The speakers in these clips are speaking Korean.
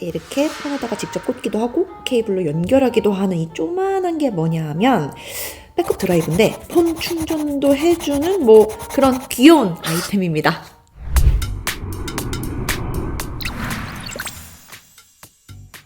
이렇게 폰에다가 직접 꽂기도 하고 케이블로 연결하기도 하는 이 조만한 게 뭐냐 하면 백업 드라이브인데 폰 충전도 해주는 뭐 그런 귀여운 아이템입니다.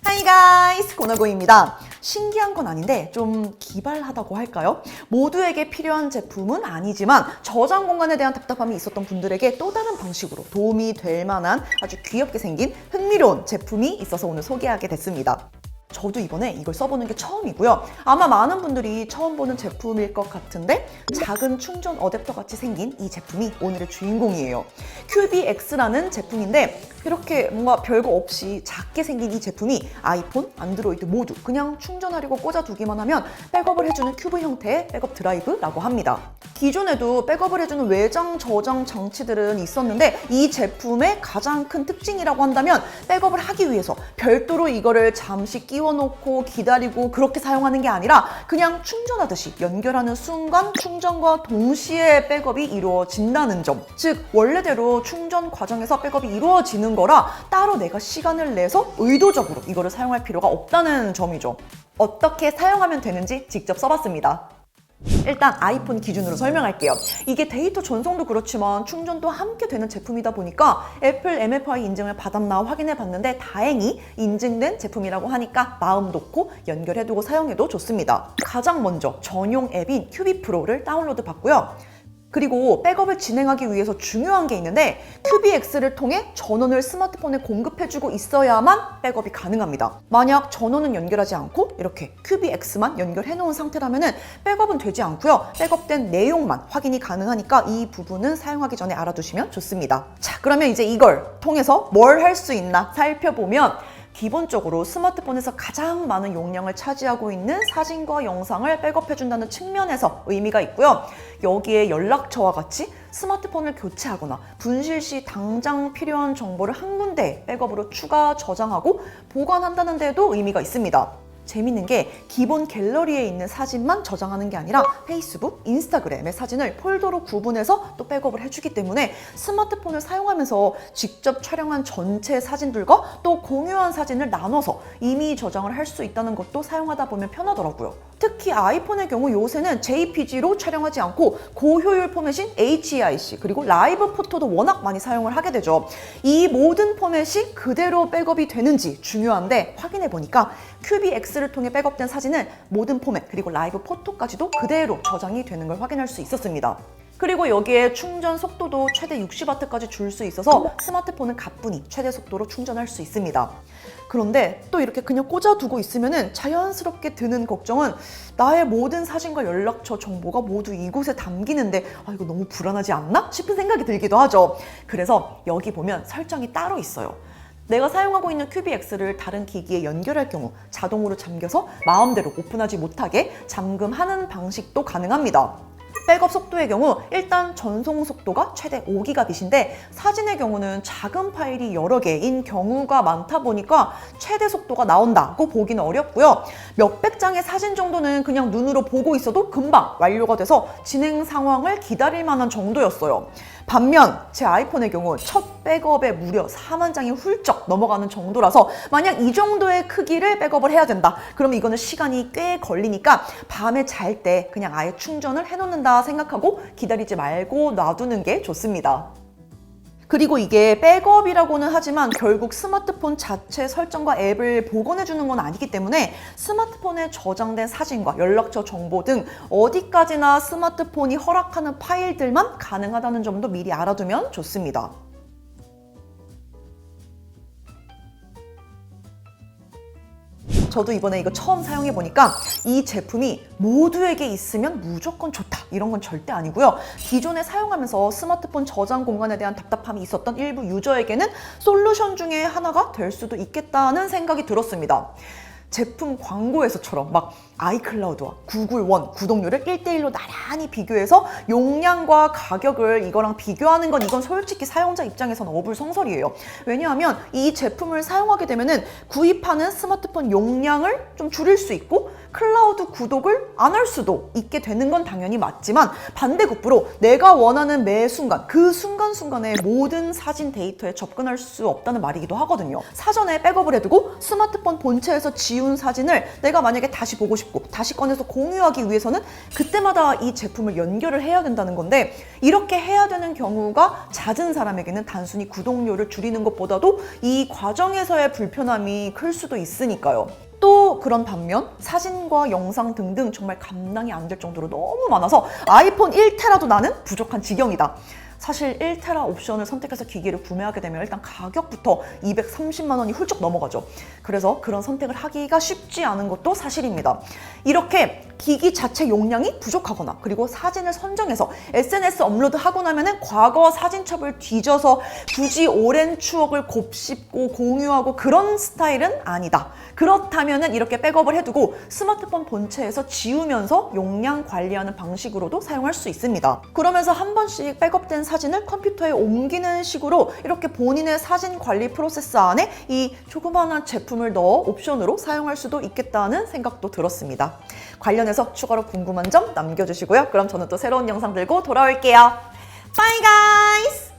하이 가이스 고나고입니다. 신기한 건 아닌데 좀 기발하다고 할까요? 모두에게 필요한 제품은 아니지만 저장 공간에 대한 답답함이 있었던 분들에게 또 다른 방식으로 도움이 될 만한 아주 귀엽게 생긴 흥미로운 제품이 있어서 오늘 소개하게 됐습니다. 저도 이번에 이걸 써보는 게 처음이고요. 아마 많은 분들이 처음 보는 제품일 것 같은데 작은 충전 어댑터 같이 생긴 이 제품이 오늘의 주인공이에요. QBX라는 제품인데 이렇게 뭔가 별거 없이 작게 생긴 이 제품이 아이폰, 안드로이드 모두 그냥 충전하려고 꽂아두기만 하면 백업을 해주는 큐브 형태의 백업 드라이브라고 합니다. 기존에도 백업을 해주는 외장 저장 장치들은 있었는데 이 제품의 가장 큰 특징이라고 한다면 백업을 하기 위해서 별도로 이거를 잠시 끼워 놓고 기다리고 그렇게 사용하는 게 아니라 그냥 충전하듯이 연결하는 순간 충전과 동시에 백업이 이루어진다는 점. 즉 원래대로 충전 과정에서 백업이 이루어지는 거라 따로 내가 시간을 내서 의도적으로 이거를 사용할 필요가 없다는 점이죠. 어떻게 사용하면 되는지 직접 써봤습니다. 일단 아이폰 기준으로 설명할게요. 이게 데이터 전송도 그렇지만 충전도 함께 되는 제품이다 보니까 애플 MFI 인증을 받았나 확인해 봤는데 다행히 인증된 제품이라고 하니까 마음 놓고 연결해두고 사용해도 좋습니다. 가장 먼저 전용 앱인 큐비 프로를 다운로드 받고요. 그리고 백업을 진행하기 위해서 중요한 게 있는데 QBX를 통해 전원을 스마트폰에 공급해주고 있어야만 백업이 가능합니다. 만약 전원은 연결하지 않고 이렇게 QBX만 연결해 놓은 상태라면 백업은 되지 않고요. 백업된 내용만 확인이 가능하니까 이 부분은 사용하기 전에 알아두시면 좋습니다. 자, 그러면 이제 이걸 통해서 뭘 할 수 있나 살펴보면 기본적으로 스마트폰에서 가장 많은 용량을 차지하고 있는 사진과 영상을 백업해준다는 측면에서 의미가 있고요. 여기에 연락처와 같이 스마트폰을 교체하거나 분실 시 당장 필요한 정보를 한 군데 백업으로 추가 저장하고 보관한다는 데도 의미가 있습니다. 재밌는 게 기본 갤러리에 있는 사진만 저장하는 게 아니라 페이스북, 인스타그램의 사진을 폴더로 구분해서 또 백업을 해주기 때문에 스마트폰을 사용하면서 직접 촬영한 전체 사진들과 또 공유한 사진을 나눠서 이미 저장을 할 수 있다는 것도 사용하다 보면 편하더라고요. 특히 아이폰의 경우 요새는 JPG로 촬영하지 않고 고효율 포맷인 HEIC 그리고 라이브 포토도 워낙 많이 사용을 하게 되죠. 이 모든 포맷이 그대로 백업이 되는지 중요한데 확인해 보니까 QBX를 통해 백업된 사진은 모든 포맷 그리고 라이브 포토까지도 그대로 저장이 되는 걸 확인할 수 있었습니다. 그리고 여기에 충전 속도도 최대 60W까지 줄 수 있어서 스마트폰은 가뿐히 최대 속도로 충전할 수 있습니다. 그런데 또 이렇게 그냥 꽂아두고 있으면 자연스럽게 드는 걱정은 나의 모든 사진과 연락처 정보가 모두 이곳에 담기는데 아, 이거 너무 불안하지 않나? 싶은 생각이 들기도 하죠. 그래서 여기 보면 설정이 따로 있어요. 내가 사용하고 있는 QBX를 다른 기기에 연결할 경우 자동으로 잠겨서 마음대로 오픈하지 못하게 잠금하는 방식도 가능합니다. 백업 속도의 경우 일단 전송 속도가 최대 5기가빗인데 사진의 경우는 작은 파일이 여러 개인 경우가 많다 보니까 최대 속도가 나온다고 보기는 어렵고요. 몇백 장의 사진 정도는 그냥 눈으로 보고 있어도 금방 완료가 돼서 진행 상황을 기다릴 만한 정도였어요. 반면 제 아이폰의 경우 첫 백업에 무려 4만 장이 훌쩍 넘어가는 정도라서 만약 이 정도의 크기를 백업을 해야 된다. 그러면 이거는 시간이 꽤 걸리니까 밤에 잘 때 그냥 아예 충전을 해놓는다 생각하고 기다리지 말고 놔두는 게 좋습니다. 그리고 이게 백업이라고는 하지만 결국 스마트폰 자체 설정과 앱을 복원해 주는 건 아니기 때문에 스마트폰에 저장된 사진과 연락처 정보 등 어디까지나 스마트폰이 허락하는 파일들만 가능하다는 점도 미리 알아두면 좋습니다. 저도 이번에 이거 처음 사용해 보니까 이 제품이 모두에게 있으면 무조건 좋다 이런 건 절대 아니고요. 기존에 사용하면서 스마트폰 저장 공간에 대한 답답함이 있었던 일부 유저에게는 솔루션 중에 하나가 될 수도 있겠다는 생각이 들었습니다. 제품 광고에서처럼 막 아이클라우드와 구글 원 구독료를 1대1로 나란히 비교해서 용량과 가격을 이거랑 비교하는 건 이건 솔직히 사용자 입장에서는 어불성설이에요. 왜냐하면 이 제품을 사용하게 되면은 구입하는 스마트폰 용량을 좀 줄일 수 있고 클라우드 구독을 안 할 수도 있게 되는 건 당연히 맞지만 반대급부로 내가 원하는 매 순간 그 순간순간의 모든 사진 데이터에 접근할 수 없다는 말이기도 하거든요. 사전에 백업을 해두고 스마트폰 본체에서 지운 사진을 내가 만약에 다시 보고 싶고 다시 꺼내서 공유하기 위해서는 그때마다 이 제품을 연결을 해야 된다는 건데 이렇게 해야 되는 경우가 잦은 사람에게는 단순히 구독료를 줄이는 것보다도 이 과정에서의 불편함이 클 수도 있으니까요. 또 그런 반면 사진과 영상 등등 정말 감당이 안 될 정도로 너무 많아서 아이폰 1테라도 나는 부족한 지경이다. 사실 1테라 옵션을 선택해서 기기를 구매하게 되면 일단 가격부터 230만 원이 훌쩍 넘어가죠. 그래서 그런 선택을 하기가 쉽지 않은 것도 사실입니다. 이렇게 기기 자체 용량이 부족하거나 그리고 사진을 선정해서 SNS 업로드하고 나면은 과거 사진첩을 뒤져서 굳이 오랜 추억을 곱씹고 공유하고 그런 스타일은 아니다. 그렇다면은 이렇게 백업을 해두고 스마트폰 본체에서 지우면서 용량 관리하는 방식으로도 사용할 수 있습니다. 그러면서 한 번씩 백업된 사진을 컴퓨터에 옮기는 식으로 이렇게 본인의 사진 관리 프로세스 안에 이 조그마한 제품을 넣어 옵션으로 사용할 수도 있겠다는 생각도 들었습니다. 관련 해서 추가로 궁금한 점 남겨주시고요. 그럼 저는 또 새로운 영상 들고 돌아올게요. 바이 가이스!